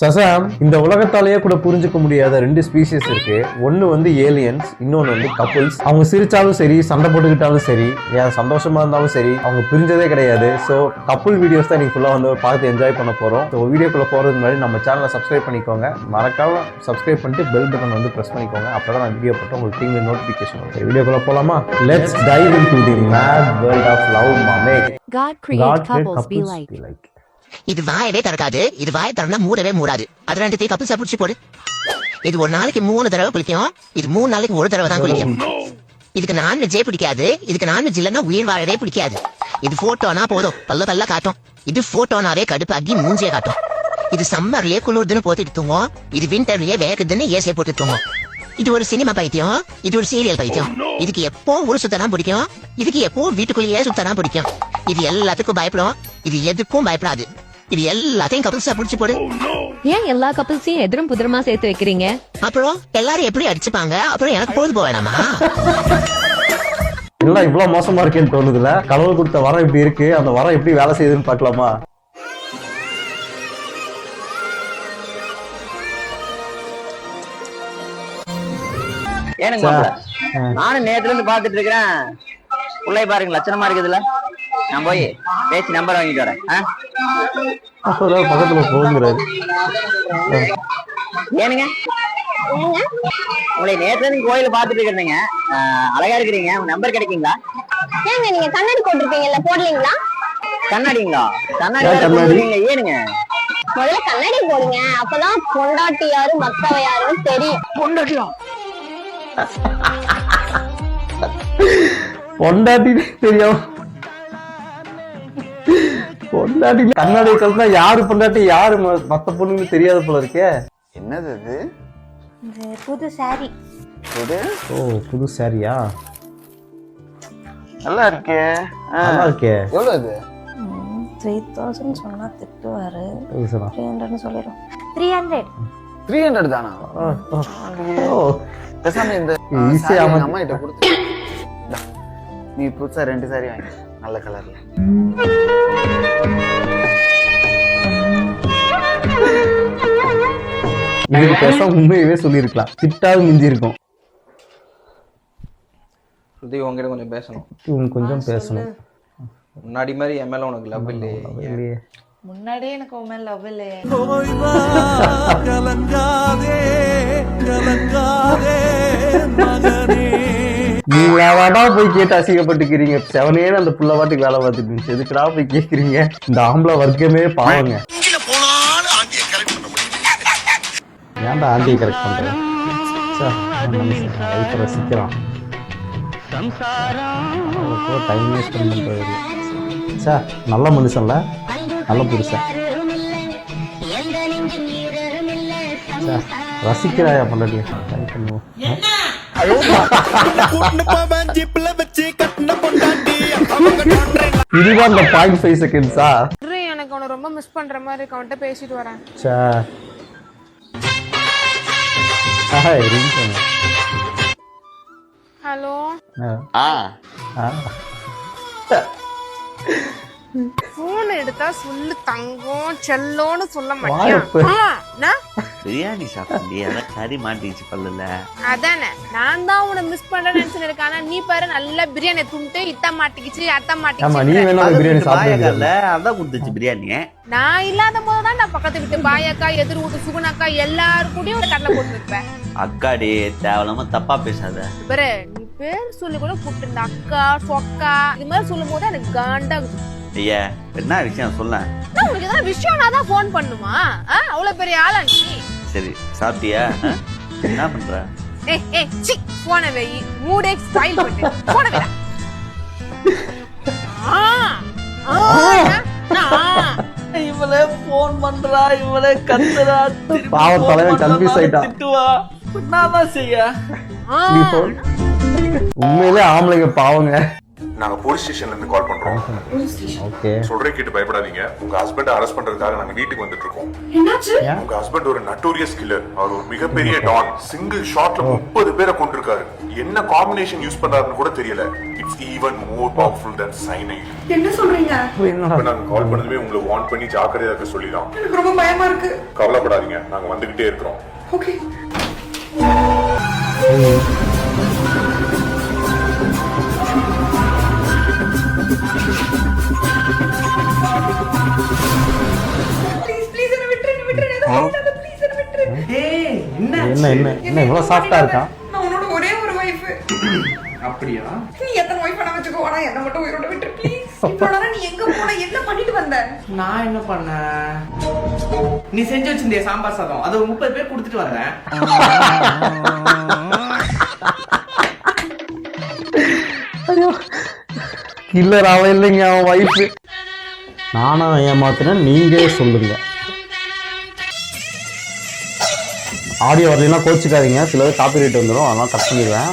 Shazam இந்த உலகத்தாலேயே கூட புரிஞ்சுக்க முடியாத ரெண்டு ஸ்பீசிஸ் இருக்கு. ஒன்னு வந்து ஏலியன்ஸ் இன்னொன்னு வந்து கப்புள்ஸ் அவங்க சிரிச்சாலும் சரி சண்டை போட்டுக்கிட்டாலும் சரி ஏன் சந்தோஷமா இருந்தாலும் சரி அவங்க பிரிஞ்சதே கிடையாது. ஸோ கப்புள் வீடியோஸ் தான் நீங்க ஃபுல்லா வந்து பார்த்து என்ஜாய் பண்ண போறோம். ஸோ வீடியோக்குள்ள போறதுக்கு முன்னாடி நம்ம சேனலை சப்ஸ்கிரைப் பண்ணிக்கோங்க. மறக்காம சப்ஸ்கிரைப் பண்ணிட்டு பெல் பட்டன் வந்து பிரஸ் பண்ணிக்கோங்க. அப்பதான் நான் வீடியோ போட்டு உங்களுக்கு டிவி நோட்டிபிகேஷன் வரும். வீடியோக்குள்ள போலாமா? Let's dive into the mad world of love மாமே God created God created couples இது வாயவே திறக்காது. இது வாய திறந்தா மூடவே மூடாது. அது ரெண்டுத்தையும் கப்பு சாப்பிடுச்சு போடு. இது ஒரு நாளைக்கு மூணு தடவை குளிக்கும். இது மூணு நாளைக்கு ஒரு தடவை தான் குளிக்கும். இதுக்கு நான்வெஜ்ஜே பிடிக்காது. இதுக்கு நான்வெஜ் இல்லைன்னா உயிர் வாழவே பிடிக்காது. இது போட்டோனா போதும். பல்ல பல்ல காட்டும். இது போட்டோனாவே கடுப்பாக்கி மூஞ்சிய காட்டும். இது சம்மர்லயே குளிர்துன்னு போட்டுட்டு தூங்கும். இது விண்டர்லயே வேகுதுன்னு ஏசிய போட்டு தூங்கும். இது ஒரு சினிமா பைத்தியம். இது ஒரு சீரியல் பைத்தியம். இதுக்கு எப்போ ஊர் சுத்தலாம் பிடிக்கும். இதுக்கு எப்போ வீட்டுக்குள்ளேயே சுத்தலாம் பிடிக்கும். இது எல்லாத்துக்கும் பயப்படும். இது எதுக்கும் பயப்படாது. இது எல்லாத்தையும் கபில்ஸா புடிச்சு போடு. ஏன் எல்லா கப்பல்ஸையும் எதிரும் புதிரமா சேர்த்து வைக்கிறீங்க? அப்புறம் எல்லாரும் எப்படி அடிச்சுப்பாங்க? அப்புறம் எனக்கு பொழுது போக வேணாமா எல்லாம் இவ்வளவு மோசமா இருக்கேன்னு தோணுதுல? கடவுள் கொடுத்த வரம் இப்படி இருக்கு. அந்த வரம் எப்படி வேலை செய்யுதுன்னு பார்க்கலாமா? ஏனுங்க நானும் நேத்துல இருந்து பாத்துட்டு இருக்கிறேன். பிள்ளை பாருங்க லட்சணமா இருக்குதுல்ல நான் போய் பேசி நம்பர் வாங்கிட்டு வரேன். பக்கத்துல போகுங்கிறாரு ஏனுங்க? உங்களை நேத்துல இருந்து கோயில பாத்துட்டு இருக்கிறீங்க அழகா இருக்கிறீங்க. உங்க நம்பர் கிடைக்குங்களா? ஏங்க நீங்க கண்ணாடி போட்டிருப்பீங்கல்ல போடலீங்களா? கண்ணாடிங்களா? கண்ணாடி ஏனுங்க? முதல்ல கண்ணாடி போடுங்க. அப்பதான் பொண்டாட்டி யாரு மத்தவ யாருன்னு தெரியும். பொண்டாட்டியும் பொண்டாட்டி தெரியும் பொண்டாட்டி. கண்ணாடி கலந்தா யாரு பொண்டாட்டி யாரு மத்த பொண்ணுன்னு தெரியாத போல இருக்கே. என்னது இது? புது சாரி இது ஓ புது சாரியா நல்லா இருக்கே. ஆ, நல்லா இருக்கே. எவ்வளவு இது? த்ரீ தௌசண்ட் சொன்னா திட்டுவாரு. த்ரீ ஹண்ட்ரட்னு சொல்லிடும் த்ரீ ஹண்ட்ரட் த்ரீ ஹண்ட்ரட் தானா? பேசாம இந்த. எங்க அம்மா கிட்ட கொடுத்து. நீ புதுசா ரெண்டு சாரி வாங்கி நல்ல கலர்ல இதுக்கு பேச உண்மையவே சொல்லியிருக்கலாம். திட்டாவது மிஞ்சி இருக்கும் ஸ்ருதி உங்ககிட்ட கொஞ்சம் பேசணும். இவங்க கொஞ்சம் பேசணும். முன்னாடி மாதிரி என் மேல உனக்கு லவ் இல்லையே. முன்னாடியே எனக்கு உன் மேல லவ் இல்லையே. நீங்களாடா போய் கேட்டு அசிங்கப்பட்டுக்கிறீங்க? செவனேன்னு அந்த புள்ள பாட்டுக்கு வேலை பார்த்துட்டு இருந்துச்சு. எதுக்குடா போய் கேக்குறீங்க? இந்த ஆம்பளை வர்க்கமே பாவங்க. ஏன்டா ஆண்டியை கரெக்ட் பண்றேன் லைஃப் ரசிக்கிறான் டைம் வேஸ்ட் பண்றது சே நல்ல மனுஷன்ல நல்ல புருஷன். சே, ரசிக்கிறாயா பொண்டாட்டிய? ட்ரை பண்ணுவோம். இதுதான் இந்த பாயிண்ட் ஃபைவ் செகண்ட்ஸா எனக்கு அவனை ரொம்ப மிஸ் பண்ற மாதிரி இருக்கு? அவன்கிட்ட பேசிட்டு வரேன். சே ஹாய் ரிங் பண்ணு ஹலோ ஆ. போன் எடுத்தா சொல்லு தங்கம் செல்லோன்னு சொல்ல. மாட்டேன் பிரியாணி சாப்பிட்டே அதான் கறி மாட்டிச்சு பல்லுல. அதானே. நான் தான் உன்னை மிஸ் பண்றேன்னு நினைச்சு இருக்கேன் ஆனா நீ பாரு நல்லா பிரியாணி துண்டு இத்த மாட்டிக்கிச்சு அத்த மாட்டிக்கிச்சு. அதான் கொடுத்துச்சு பிரியாணி நான் இல்லாத போதுதான் நான் பக்கத்து வீட்டு பாயக்கா எதிர் வீட்டு சுகுணாக்கா எல்லாரு கூடயும் ஒரு கடலை போட்டு இருப்பேன் அக்காடி தேவையில்லாம தப்பா பேசாத. பாரு நீ பேர் சொல்லி கூட கூப்பிட்டு இந்த அக்கா சொக்கா இது மாதிரி சொல்லும் போது எனக்கு காண்டாகுது ஐயா என்ன விஷயம் சொல்ல உனக்கு ஏதாவது விஷயம் நான் தான் ஃபோன் பண்ணுமா? அவ்வளவு பெரிய ஆளா நீ? சரி சாப்பிட்டியா? என்ன பண்ற? ஏய் ஏய் சி போன வை. மூடே ஸ்டைல் பண்ணு போன வை. ஆ ஆ ஆ இவளே போன் பண்றா இவளே கத்துறா பாவம் தலைவன் கன்ஃபியூஸ் ஆயிட்டான். திட்டுவா. செய்ய. உண்மையிலே ஆம்பளைங்க பாவங்க. நாங்க போலீஸ் ஸ்டேஷன்ல இருந்து கால் பண்றோம். ஓகே சொல்றே கேட்டு பயப்படாதீங்க. உங்க ஹஸ்பண்ட் அரெஸ்ட் பண்றதுக்காக நாங்க வீட்டுக்கு வந்துட்டு இருக்கோம். உங்க ஹஸ்பண்ட் ஒரு நட்டோரியஸ் கில்லர் அவர் ஒரு மிகப்பெரிய டான் சிங்கிள் ஷாட்ல முப்பது பேரை கொண்டிருக்காரு என்ன காம்பினேஷன் யூஸ் பண்றாருன்னு கூட தெரியல. It's even more powerful than cyanide. என்ன சொல்றீங்க? இப்ப நாங்க கால் பண்ணதுமே உங்களை வார்ன் பண்ணி ஜாக்கிரதையா இருக்க சொல்லிதான். எனக்கு ரொம்ப பயமா இருக்கு. கவலைப்படாதீங்க. நாங்க வந்துகிட்டே இருக்கிறோம். ஓகே என்ன என்ன என்ன இவ்வளவு சாஃப்டா இருக்கான் நான் உன்னோட ஒரே ஒரு வைஃப் அப்படியா? நீ எத்தனை வைஃப் வேணா வச்சுக்கோ ஆனா என்ன மட்டும் உயிரோட விட்டுரு ப்ளீஸ் இவ்வளவு நேரம் நீ எங்க போன? என்ன பண்ணிட்டு வந்த? நான் என்ன பண்ணேன் நீ செஞ்சு வச்சிருந்திய சாம்பார் சாதம். அது முப்பது பேர் கொடுத்துட்டு வந்தேன் கில்லர் அவன் இல்லைங்க அவன் வைஃப் நானா ஏமாத்தினேன் நீங்க சொல்லுங்க. ஆடியோ வரலைன்னா கோச்சிக்காதீங்க. சில பேர் காப்பி ரைட் வந்துடும் அதெல்லாம் கட் பண்ணிடுவேன்.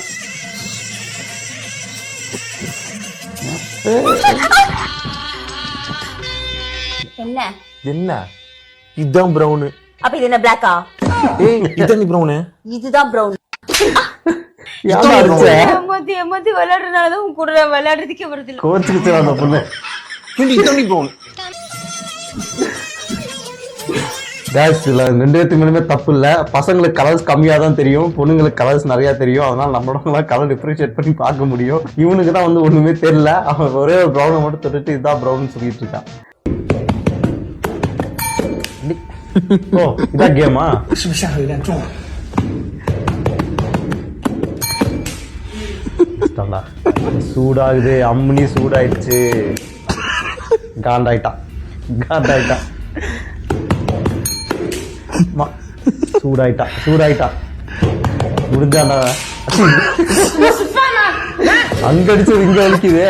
என்ன? என்ன? இதுதான் ப்ரௌனு அப்ப இது என்ன பிளாக்கா ஏய் இதுதான் பிரவுன் யாரா அடிச்ச ஏமாத்தி ஏமாத்தி விளையாடுறதுனாலதான் உன் கூட விளையாடுறதுக்கே வருது இல்ல. கோச்சுக்கிச்சு அந்த பொண்ணு. இதான் நீ ப்ரௌன் இல்லை ரெண்டு பேர்த்துக்கு மேலுமே தப்பு இல்லை பசங்களுக்கு கலர்ஸ் கம்மியாக தான் தெரியும். பொண்ணுங்களுக்கு கலர்ஸ் நிறையா தெரியும். அதனால் நம்மளோடலாம் கலர் டிஃப்ரென்ஷியேட் பண்ணி பார்க்க முடியும். இவனுக்கு தான் வந்து ஒன்றுமே தெரியல. அவன் ஒரே ஒரு ப்ரௌனை மட்டும் தொட்டுட்டு இதுதான் ப்ரௌன் சொல்லிட்டு இருக்கான். ஓ இதான் கேமா சூடாகுது. அம்முனி சூடாயிடுச்சு. காண்டாயிட்டான். காண்டாயிட்டான். சூடாயிட்டா சூடாயிட்டா முடிஞ்சாண்டா அங்க அடிச்சது இங்க வலிக்குதே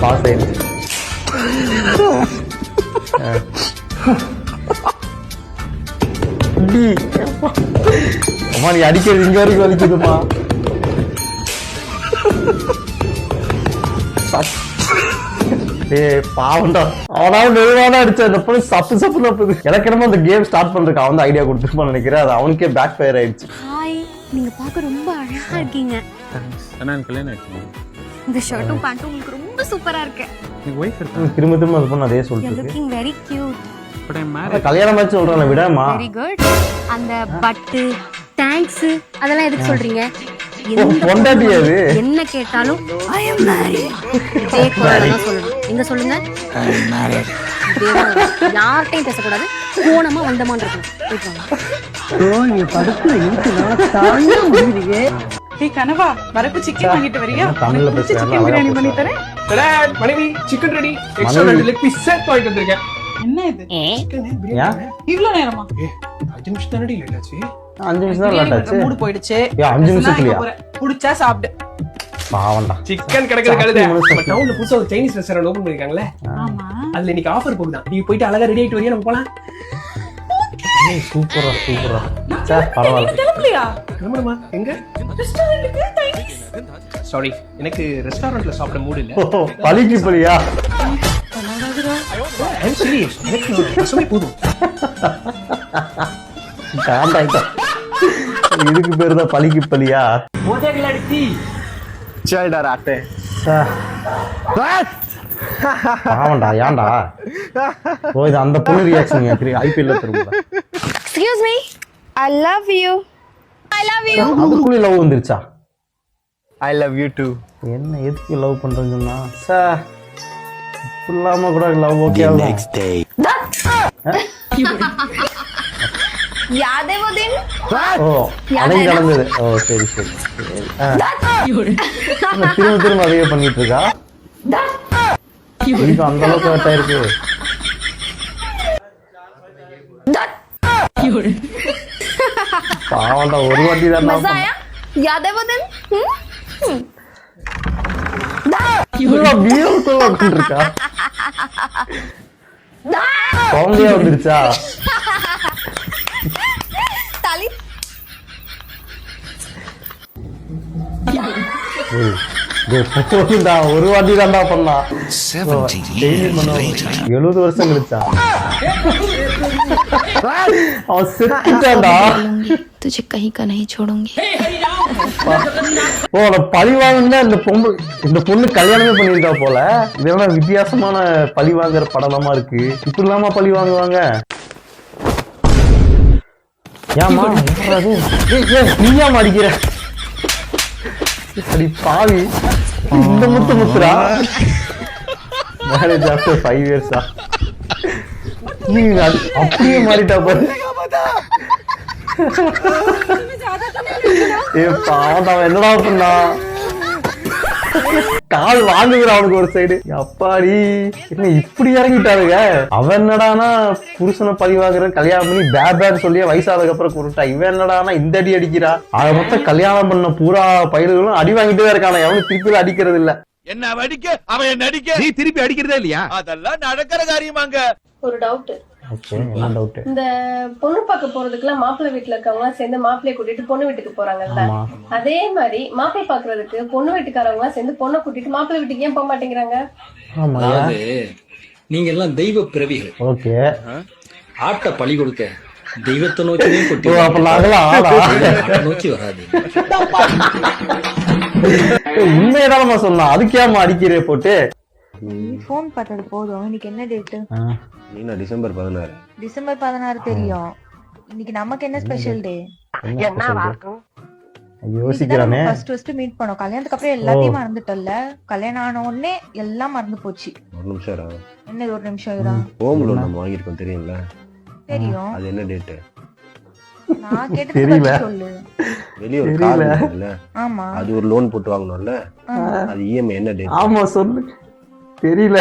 பாஸ் ஆயிடுச்சு. அம்மா நீ அடிக்கிறது இங்க வரைக்கும் வலிக்குதுமா ஏய் பாவம்டா. அவனால மெதுவான அடிச்ச அந்த பொண்ணு சப்பு சப்பு தப்புது எனக்கு என்னமோ அந்த கேம் ஸ்டார்ட் பண்றதுக்கு அவன் தான் ஐடியா கொடுத்துருப்பான்னு நினைக்கிறேன். அது அவனுக்கே பேக் ஃபயர் ஆயிடுச்சு. ஹாய் நீங்க பார்க்க ரொம்ப அழகா இருக்கீங்க. கல்யாணம் ஆயிடுச்சு இந்த ஷர்ட்டும் பேண்ட்டும் உங்களுக்கு ரொம்ப சூப்பரா இருக்கு. ஒய்ஃப் ம், திரும்ப திரும்ப அது பொண்ணு அதே சொல்லிட்டு இருக்கு. Looking very cute but I அதான் கல்யாணம் ஆச்சு சொல்றான் விடாமா. வெரி குட் அந்த பட்டு தேங்க்ஸ் அதெல்லாம் எதுக்கு சொல்றீங்க. என்ன கேட்டாலும் ஐ அம் மேரிட் இதே தான் சொல்லணும் நீங்க சொல்லுங்க. யார்கிட்டயும் பேசக்கூடாது. போனமா வந்தமான்னு இருக்கணும். கனவா வரப்பு சிக்கன் வாங்கிட்டு வரியா? தமிழ்ல சிக்கன் பிரியாணி பண்ணி. தரேன். மனைவி சிக்கன் ரெடி எக்ஸ்ட்ரா ரெண்டு லெக் பீஸ் செட் வாங்கிட்டு வந்திருக்கேன். என்ன இது? இவ்ளோ நேரமா? அஞ்சு நிமிஷம் தானடி லேட் ஆச்சு. அஞ்சு நிமிஷம் தான் லேட் ஆச்சு மூடு போயிடுச்சு. அஞ்சு நிமிஷத்துலயா புடிச்சா சாப்பிடு. பாவம்டா. சிக்கன் கிடைக்கிறது கழுத. டவுன்ல புதுசா ஒரு சைனீஸ் ரெஸ்டாரண்ட் ஓபன் பண்ணிருக்காங்களே ஆமா. அதுல இன்னைக்கு ஆஃபர் போகுதான் நீங்க போயிட்டு அழகா ரெடி ஆயிட்டு வரியா? நம்ம போலாம். ஏய், சூப்பரா சூப்பரா சார் பரவாயில்ல. கிளம்பலையா? கிளம்பணுமா? எங்க? ரெஸ்டாரண்ட்டுக்கு தைனிஸ் சாரி எனக்கு ரெஸ்டாரண்ட்ல சாப்பிட மூடு இல்ல. எனக்கு போதும். இதுக்கு பேர் தான் பலிக்கு பலியா சே. பாவம்டா ஏன்டா? ஓ இது அந்த பொண்ணு ரியாக்ஷன் ஐபிஎல்ல திரும்ப excuse me I love you I love you அதுக்குள்ளே லவ் வந்துருச்சா? ஐ லவ் யூ டூ என்ன எதுக்கு லவ் பண்றேன்னு சொன்னா? சார் இல்லாம கூட லவ் ஓகே ஆகும் யாதேவதின் ஓ ஓ சரி சரி திரும்ப திரும்ப அதையே பண்ணிட்டு இருக்கா? இது அந்த அளவுக்கு ஹர்ட் ஆயிருக்கு. பாவம்டா ஒரு வாட்டி தான் யாதேவதின் இருக்கா? வந்துருச்சா? ஒரு வாட்டி தான்டா பண்ணா டெய்லி எழுபது வருஷம் கழிச்சா அவன் செத்துட்டான்டா तुझे कहीं का नहीं छोड़ूंगी ஓ அவனை பழி வாங்கினா இந்த பொண்ணு இந்த பொண்ணு கல்யாணமே பண்ணியிருக்கா போல இதெல்லாம் வித்தியாசமான பழி வாங்குற படலமா இருக்கு இப்படி இல்லாம பழி வாங்குவாங்க ஏமா நீயா அடிக்கிற அடி பாவி. இந்த முத்து முத்துரா? மேரேஜ் ஆஃப்டர் ஃபைவ் இயர்ஸா நீ அது- அப்படியே மாறிட்டா பாரு. ஏ பாவம் அவன் என்னடா பண்ணா கால் வாங்குகிறான் அவனுக்கு ஒரு சைடு அப்பாடி என்ன இப்படி இறங்கிட்டாருங்க அவன் என்னடானா புருஷனை பதிவாகிற கல்யாணம் பண்ணி பே பேன்னு சொல்லி வயசானதுக்கு அப்புறம் கூப்பிட்டா இவன் என்னடானா இந்த அடி அடிக்கிறா. ஆக மொத்தம் கல்யாணம் பண்ண பூரா பயிர்களும் அடி வாங்கிட்டு தான் இருக்கான. எவனும் திருப்பி அடிக்கிறது இல்ல. என்ன அடிக்க? அவன் நடிக்க நீ திருப்பி அடிக்கிறதா இல்லையா? அதெல்லாம் நடக்கிற காரியமாங்க. ஒரு என்ன டவுட் இந்த பொண்ணு பார்க்க போறதுக்குலாம் மாப்பிள்ளை வீட்டுல இருக்கவங்க சேர்ந்து மாப்பிள்ளைய கூட்டிட்டு பொண்ணு வீட்டுக்கு போறாங்கல்ல? அதே மாதிரி மாப்பிள்ளை பாக்குறதுக்கு பொண்ணு வீட்டுக்காரவங்க சேர்ந்து பொண்ணை கூட்டிட்டு மாப்பிள்ளை வீட்டுக்கு ஏன் போக மாட்டேங்கிறாங்க? ஆமா நீங்க எல்லாம் தெய்வ பிறவிகள் ஓகே. ஆட்ட பழி கொடுக்க தெய்வத்தை நாங்களாம் ஆடா நோக்கி வராது. உண்மையதானமா சொன்னா அதுக்கேமா அடிக்கிறே போட்டு? ஃபோன் பார்த்தது போதும். இன்னைக்கு என்ன டேட்டு நீனா டிசம்பர் பதினாறு. டிசம்பர் பதினாறு தெரியும். இன்னைக்கு நமக்கு என்ன ஸ்பெஷல் டே என்ன special? யோசிக்கிறானே. ஃபர்ஸ்ட் ஃபர்ஸ்ட் மீட் பண்ணோம். கல்யாணத்துக்கு அப்புறம் எல்லாத்தையும் மறந்துட்டோம்ல. கல்யாணம் ஆன உடனே எல்லாம் மறந்து போச்சு. ஒரு நிமிஷம் என்ன ஒரு நிமிஷம் இரா ஹோம் லோன் நம்ம வாங்கியிருக்கோம் தெரியும்ல? தெரியும். அது என்ன டேட்டு நான் கேட்டது சொல்லு. வெளியே ஒரு. கார் ஆமா. அது ஒரு லோன் போட்டு வாங்கணும்ல. அது இஎம்ஐ என்ன டேட் ஆமா சொல்லு. தெரியல.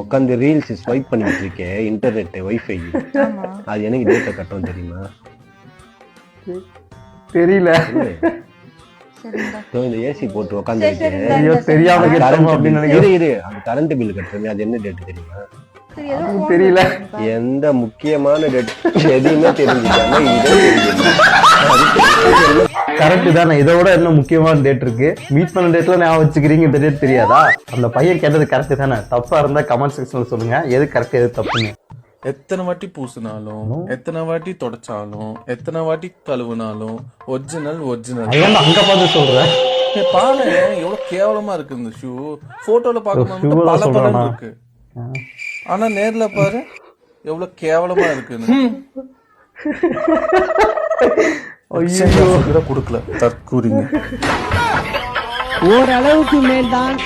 உட்காந்து ரீல்ஸ் ஸ்வைப் பண்ணிட்டு இருக்கேன் இன்டர்நெட் வைஃபை ஆமா. அது எனக்கு டேட்டா கட்டணும் தெரியுமா? தெரியல. இந்த ஏசி போட்டு உட்காந்து தெரியாம இரு இரு. அந்த கரண்ட் பில் கட்டுறமே அது என்ன டேட் தெரியுமா? தெரியல. எந்த முக்கியமான டேட் எதையுமே தெரிஞ்சுக்காம கரெக்ட் தானே. இதை விட என்ன முக்கியமான டேட் இருக்கு? மீட் பண்ண டேட்ல ஞாபகம் வச்சுக்கிறீங்க இந்த டேட் தெரியாதா? அந்த பையன் கேட்டது கரெக்ட் தானே. தப்பா இருந்தா கமெண்ட் செக்ஷன்ல சொல்லுங்க. எது கரெக்ட் எது தப்புன்னு. எத்தனை வாட்டி பூசினாலும் எத்தனை வாட்டி தொடச்சாலும் எத்தனை வாட்டி கழுவுனாலும் ஒரிஜினல் ஒரிஜினல் அங்க பார்த்து சொல்றேன்? பாரு எவ்வளவு கேவலமா இருக்கு இந்த ஷூ போட்டோல பல சொல்றானா? இருக்கு. ஆனா நேர்ல பாரு எவ்வளவு கேவலமா இருக்குன்னு கொடுக்கல. தற்கூறிங்க. ஓரளவுக்கு மேல்தான்.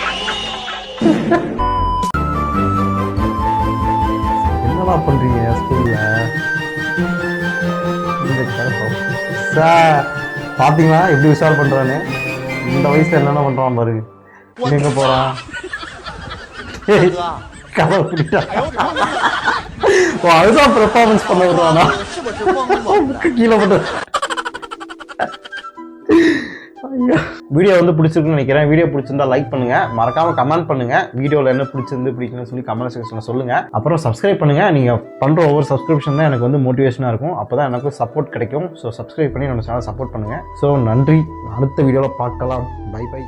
என்னடா பண்றீங்க ஸ்கூல்ல சார் பாத்தீங்களா? எப்படி விஷால் பண்றான்னு இந்த வயசுல என்னென்ன பண்றான் பாரு. இவன் எங்க போறான்? ஏய், கதவை ஓ அதுதான் பெர்ஃபார்மன்ஸ் பண்ண விடுறானா கீழே போட்டு வீடியோ வந்து பிடிச்சிருக்குன்னு நினைக்கிறேன் வீடியோ பிடிச்சிருந்தா லைக் பண்ணுங்க. மறக்காம கமெண்ட் பண்ணுங்க. வீடியோல என்ன பிடிச்சிருந்து பிடிக்கணும்னு சொல்லி கமெண்ட் செக்ஷன்ல சொல்லுங்க. அப்புறம் சப்ஸ்கிரைப் பண்ணுங்க. நீங்க பண்ற ஒவ்வொரு சப்ஸ்கிரிப்ஷன் தான் எனக்கு வந்து மோட்டிவேஷனா இருக்கும். அப்பதான் எனக்கு சப்போர்ட் கிடைக்கும். ஸோ சப்ஸ்கிரைப் பண்ணி நம்ம சேனல் சப்போர்ட் பண்ணுங்க. ஸோ நன்றி. அடுத்த வீடியோல பார்க்கலாம். By by